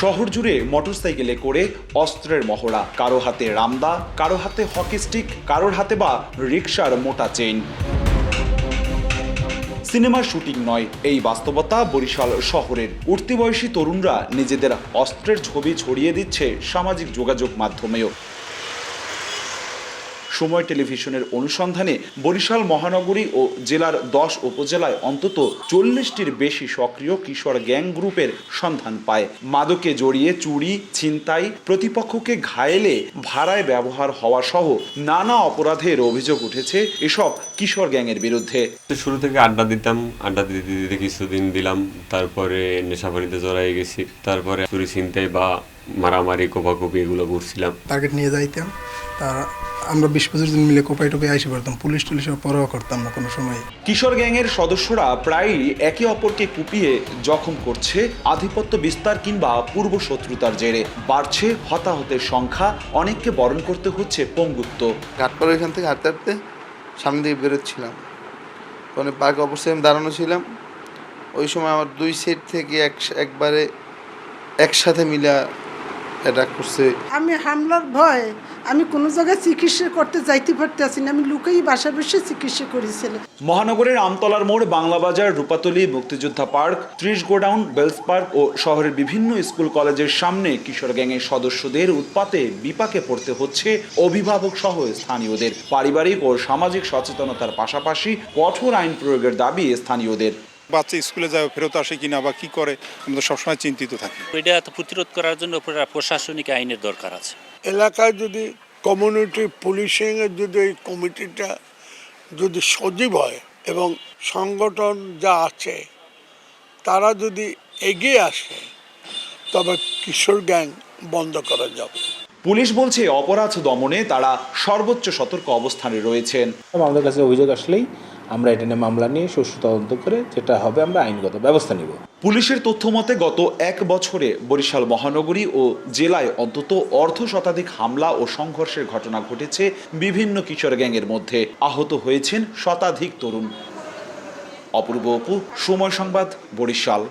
শহর জুড়ে মোটরসাইকেলে করে অস্ত্রের মহড়া, কারও হাতে রামদা, কারও হাতে হকি স্টিক, কারোর হাতে বা রিক্সার মোটা চেইন। সিনেমার শুটিং নয়, এই বাস্তবতা বরিশাল শহরের। উঠতি বয়সী তরুণরা নিজেদের অস্ত্রের ছবি ছড়িয়ে দিচ্ছে সামাজিক যোগাযোগ মাধ্যমেও। সময় টেলিভিশনের অনুসন্ধানে বরিশাল মহানগরী ও জেলার দশ উপজেলায় অন্তত চল্লিশটির বেশি সক্রিয় কিশোর গ্যাং গ্রুপের সন্ধান পায়। মাদকে জড়িয়ে চুরি ছিনতাই প্রতিপক্ষকে ঘায়েলে ভাড়ায় ব্যবহার হওয়া সহ নানা অপরাধের অভিযোগ উঠেছে এসব কিশোর গ্যাংয়ের বিরুদ্ধে। শুরু থেকে আড্ডা দিতাম আড্ডা দিতে দিতে কিছুদিন দিলাম। তারপরে নেশাবাড়িতে জড়াই গেছি। তারপরে চুরি ছিনতাই বা মারামারি কোপাকুপি এগুলো করছিলাম। টার্গেট নিয়ে যাইতাম। তা আমরা বিশ পঁচিশ জন মিলে কোপাই টোপাই আইসে পারতাম পুলিশ টুলিশের পরোয়া করতাম না কোনো সময়। কিশোর গ্যাংয়ের সদস্যরা প্রায়ই একে অপরকে কুপিয়ে জখম করছে আধিপত্য বিস্তার কিংবা পূর্ব শত্রুতার জেরে। বাড়ছে হতাহতের সংখ্যা অনেককে বরণ করতে হচ্ছে পঙ্গুত্ব। ঘাটপাড়া এখান থেকে হাঁটতে হাঁটতে সামনে দিয়ে বেরোচ্ছিলাম। ওখানে পার্ক অবশ্যই আমি দাঁড়ানো ছিলাম। ওই সময় আমার দুই সেট থেকে এক একবারে একসাথে মিলা অ্যাটাক করছে। আমি হামলার ভয় আমি কোনো জায়গায় চিকিৎসা করতে যাইতে পারতেছি না আমি লুকেই বাসা বসে চিকিৎসা করেছিলাম। মহানগরের আমতলার মোড় বাংলা বাজার রূপাতলী মুক্তিযোদ্ধা পার্ক ত্রিশ গোডাউন বেলস পার্ক ও শহরের বিভিন্ন স্কুল কলেজের সামনে কিশোর গ্যাংয়ের সদস্যদের উৎপাতে বিপাকে পড়তে হচ্ছে অভিভাবক সহ স্থানীয়দের। পারিবারিক ও সামাজিক সচেতনতার পাশাপাশি কঠোর আইন প্রয়োগের দাবি স্থানীয়দের। বাচ্চা স্কুলে যায় ফেরত আসে কিনা বা কি করে আমরা সবসময় চিন্তিত থাকি। এটা তো প্রতিরোধ করার জন্য পুরা প্রশাসনিক আইনের দরকার আছে। এলাকায় যদি কমিউনিটি পুলিশিংয়ের যদি এই কমিটিটা যদি সজীব হয় এবং সংগঠন যা আছে তারা যদি এগিয়ে আসে তবে কিশোর গ্যাং বন্ধ করা যাবে। পুলিশ বলছে অপরাধ দমনে তারা সর্বোচ্চ সতর্ক অবস্থানে রয়েছেন। আমাদের কাছে অভিযোগ আসলেই আমরা এটা নিয়ে মামলা নিয়ে সুষ্ঠু তদন্ত করে যেটা হবে আমরা আইনগত ব্যবস্থা নিব। পুলিশের তথ্য মতে, গত এক বছরে বরিশাল মহানগরী ও জেলায় অন্তত অর্ধ শতাধিক হামলা ও সংঘর্ষের ঘটনা ঘটেছে। বিভিন্ন কিশোর গ্যাংয়ের মধ্যে আহত হয়েছেন শতাধিক তরুণ। অপূর্ব অপু, সময় সংবাদ, বরিশাল।